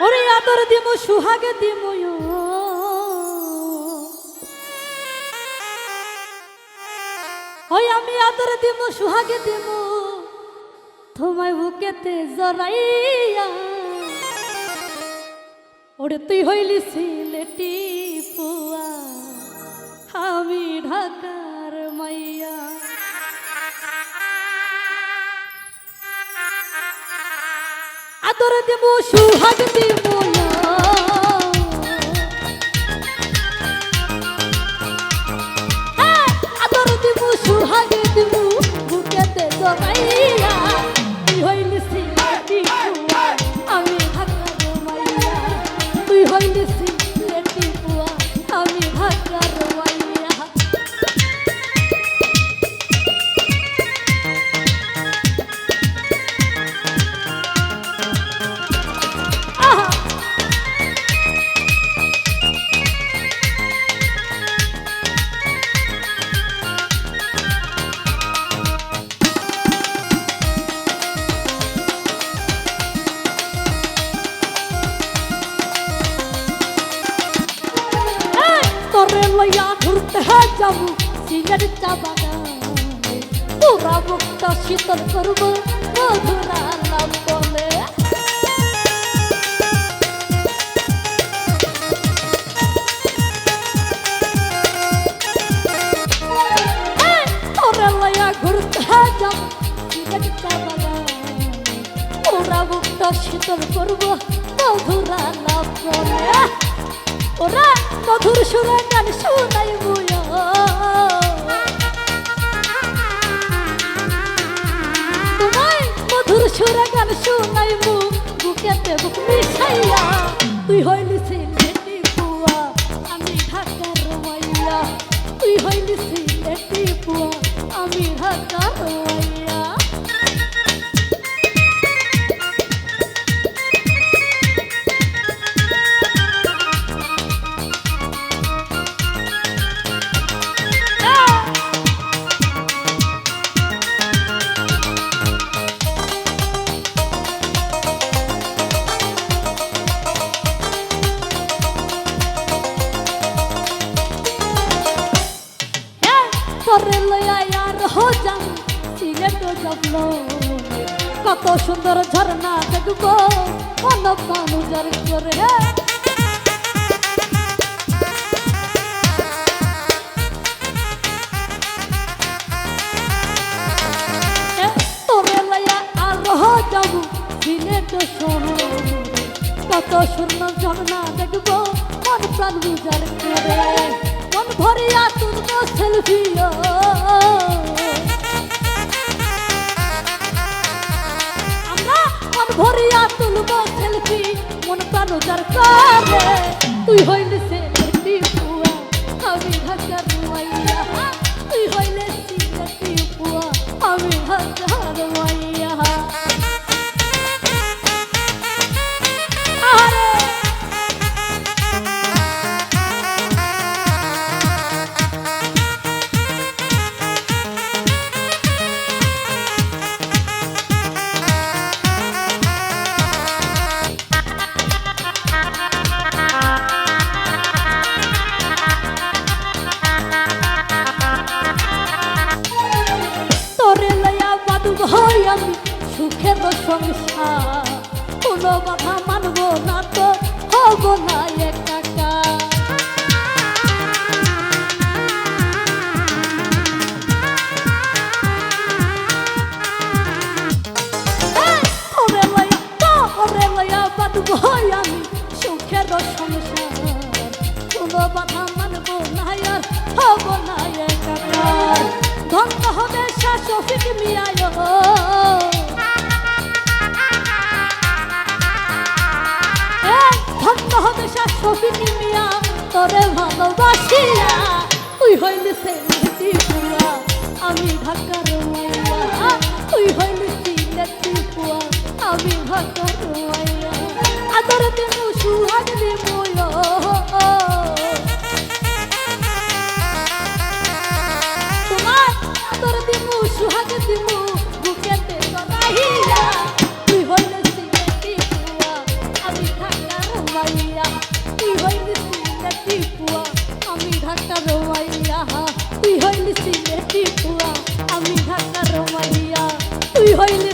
ওরে আদর দিমু, সুহাগে দিমু ওই আমি আদর দিমু, সুহাগে দিমু। তোমায় বুকেতে জড়াইয়া। ওরে তুই হইলি সিলেটি পুয়া। আমি ঢাকার আদর দেব সুহাগ দেব আদর দেব সুহাগ দেব বুকেতে জড়াইয়া ঘুরতে যাব সিলের চা বাগানে পুরা মুক্তা শীতল করব মধুরা নাম বলে। মুক্তা শীতল করব মধুরা নাম বলে। ওরা মধুর সুরে গান শুনাই বুয়া তোমায় মধুর সুরে গান শুনাই মু বুকেতে বুক মিশাইয়া। তুই হইলি সিলেটি পুয়া, আমি ঢাকার মাইয়া কত সুন্দর ঝর্ণা দেখব মন মানুষের করে কত সুন্দর ঝর্ণা দেখব মন প্রাণ করে ভরিয়া তুলবো সেলফিও ভরিয়া তুলবো সেলফি মন প্রাণ উজার করে। তুই হইলে সেলফি পুয়া আমি ঢাকার মাইয়া। তুই হইলে সিলেটি পুয়া আমি ঢাকার মাইয়া। সংসার কোনো বাধা মানব না তো, হব না আমি সুখের সংসার। কোনো বাধা মানব না হব না শাসফিক মিয়া, তোরে ভালোবাসিয়া। তুই হইলি সেলিটি পুয়া আমি ঢাকার মাইয়া। তুই হইলি সিলেটি পুয়া আমি ঢাকার মাইয়া। আদর ঢাকা তুই হইলি সিলেটি পুয়া আমি ঢাকা রোমাইয়া তুই হইলি